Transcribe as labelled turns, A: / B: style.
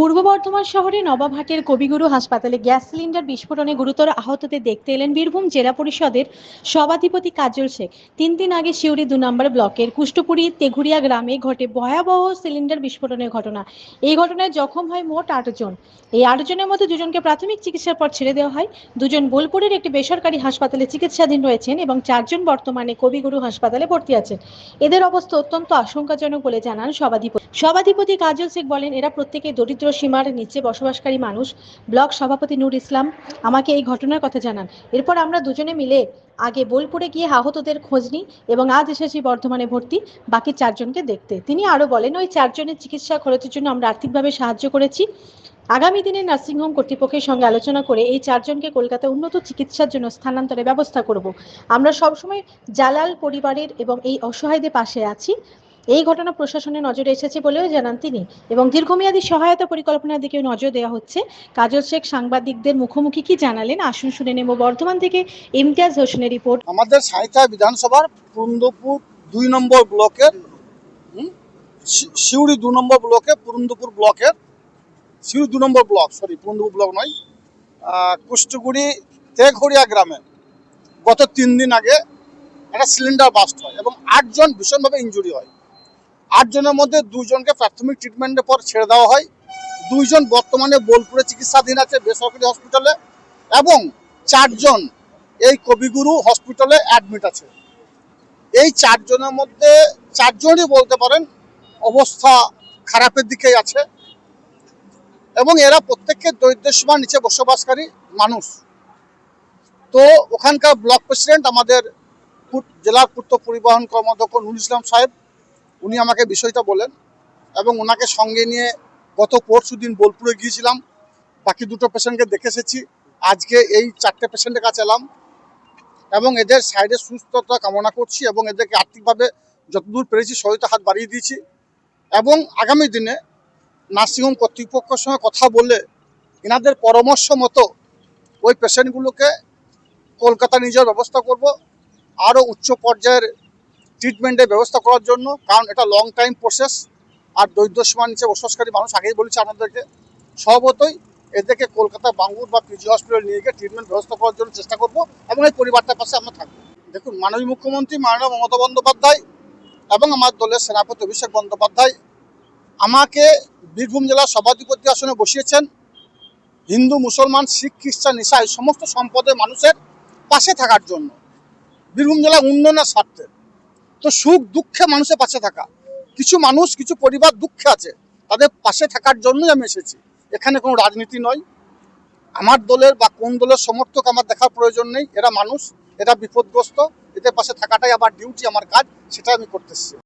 A: পূর্ব বর্ধমান শহরে নবাবহাটের কবিগুরু হাসপাতালে গ্যাস সিলিন্ডার বিস্ফোরণে গুরুতর আহতদের দেখতে এলেন বীরভূম জেলা পরিষদের সভাধিপতি কাজল শেখ। তিন দিন আগে শিউরি দু নম্বর ব্লকের কুষ্টপুরি তেঘুরিয়া গ্রামে ঘটে ভয়াবহ সিলিন্ডার বিস্ফোরণের ঘটনা। এই ঘটনায় জখম হয় মোট আটজন এই আটজনের মধ্যে দুজনকে প্রাথমিক চিকিৎসার পর ছেড়ে দেওয়া হয়। দুজন বোলপুরের একটি বেসরকারি হাসপাতালে চিকিৎসাধীন রয়েছেন এবং চারজন বর্তমানে কবিগুরু হাসপাতালে ভর্তি আছেন। এদের অবস্থা অত্যন্ত আশঙ্কাজনক বলে জানান সভাধিপতি। সভাধিপতি কাজল শেখ বলেন, এরা প্রত্যেকে দরিদ্র সীমার নিচে বসবাসকারী মানুষ, ব্লক সভাপতি নূর ইসলাম, আমাকে এই ঘটনার কথা জানান। এরপর আমরা দুজনে মিলে আগে বোলপুরে গিয়ে আহতদের খোঁজ নিই এবং আজ এসেছি বর্ধমানে ভর্তি, বাকি চারজনকে দেখতে। তিনি আরও বলেন, ওই চারজনের চিকিৎসা খরচের জন্য আমরা আর্থিকভাবে সাহায্য করেছি। আগামী দিনে নার্সিংহোম কর্তৃপক্ষের সঙ্গে আলোচনা করে এই চারজনকে কলকাতায় উন্নত চিকিৎসার জন্য স্থানান্তরের ব্যবস্থা করব। আমরা সবসময় জালাল পরিবারের এবং এই অসহায়দের পাশে আছি। এই ঘটনা প্রশাসনের নজরে এসেছে বলেও জানান তিনি। এবং দীর্ঘমেয়াদী সহায়তা পরিকল্পনার দিকেও নজর দেওয়া হচ্ছে। কাজল শেখ সাংবাদিকদের মুখোমুখি কি জানালেন? আসুন শুনে নেব বর্ধমান থেকে ইমতিয়াজ হোসেনের রিপোর্ট।
B: আমাদের সাঁইথা বিধানসভার পুরন্দপুর দুই নম্বর ব্লকের সিউড়ি দু নম্বর ব্লকে, পুরন্দপুর ব্লকের, সিউড়ি দু নম্বর ব্লক সরি পুরন্দপুর ব্লক নয় কুষ্টগুড়ি তেঘরিয়া গ্রামে গত তিন দিন আগে একটা সিলিন্ডার বাস্ট হয় এবং আটজন ভীষণভাবে ইনজুরি হয়। আটজনের মধ্যে দুজনকে প্রাথমিক ট্রিটমেন্টের পর ছেড়ে দেওয়া হয়। দুইজন বর্তমানে বোলপুরে চিকিৎসাধীন আছে, বেসরকারি হসপিটালে এবং চারজন এই কবিগুরু হসপিটালে অ্যাডমিট আছে। এই চারজনের মধ্যে চারজনই বলতে পারেন অবস্থা খারাপের দিকেই আছে, এবং এরা প্রত্যেককে দরিদ্র সীমার নিচে বসবাসকারী মানুষ। তো ওখানকার ব্লক প্রেসিডেন্ট আমাদের জেলার পূর্ত পরিবহন কর্মাধ্যক্ষ নুর ইসলাম সাহেব উনি আমাকে বিষয়টা বলেন এবং ওনাকে সঙ্গে নিয়ে গত পরশু দিন বোলপুরে গিয়েছিলাম। বাকি দুটো পেশেন্টকে দেখে এসেছি। আজকে এই চারটে পেশেন্টের কাছে এলাম এবং এদের সাইডে সুস্থতা কামনা করছি এবং এদেরকে আর্থিকভাবে যতদূর পেরেছি সহায়তা হাত বাড়িয়ে দিয়েছি এবং আগামী দিনে নার্সিংহোম কর্তৃপক্ষের সঙ্গে কথা বলে এনাদের পরামর্শ মতো ওই পেশেন্টগুলোকে কলকাতা নিয়ে যাওয়ার ব্যবস্থা করব। আরও উচ্চ পর্যায়ের ট্রিটমেন্টের ব্যবস্থা করার জন্য, কারণ এটা লং টাইম প্রসেস আর দরিদ্র সীমার নিচে বসবাসকারী মানুষ আগেই বলেছে আপনাদেরকে। স্বভাবতই এদেরকে কলকাতা, বাঙ্গুর বা পিজি হসপিটাল নিয়ে গিয়ে ট্রিটমেন্ট ব্যবস্থা করার জন্য চেষ্টা করব এবং এই পরিবারটার পাশে আমরা থাকব। দেখুন, মাননীয় মুখ্যমন্ত্রী মাননীয় মমতা বন্দ্যোপাধ্যায় এবং আমার দলের সেনাপতি অভিষেক বন্দ্যোপাধ্যায় আমাকে বীরভূম জেলার সভাধিপতি আসনে বসিয়েছেন। হিন্দু, মুসলমান, শিখ, খ্রিস্টান, ইসাই, সমস্ত সম্পদের মানুষের পাশে থাকার জন্য। বীরভূম জেলা উন্নয়নের স্বার্থে। তো সুখ দুঃখে মানুষের পাশে থাকা। কিছু মানুষ, কিছু পরিবার দুঃখে আছে। তাদের পাশে থাকার জন্যই আমি এসেছি। এখানে কোনো রাজনীতি নয়। আমার দলের বা কোন দলের সমর্থক আমার দেখার প্রয়োজন নেই। এরা মানুষ, এরা বিপদগ্রস্ত। এদের পাশে থাকাটাই আমার ডিউটি আমার কাজ। সেটা আমি করতেছি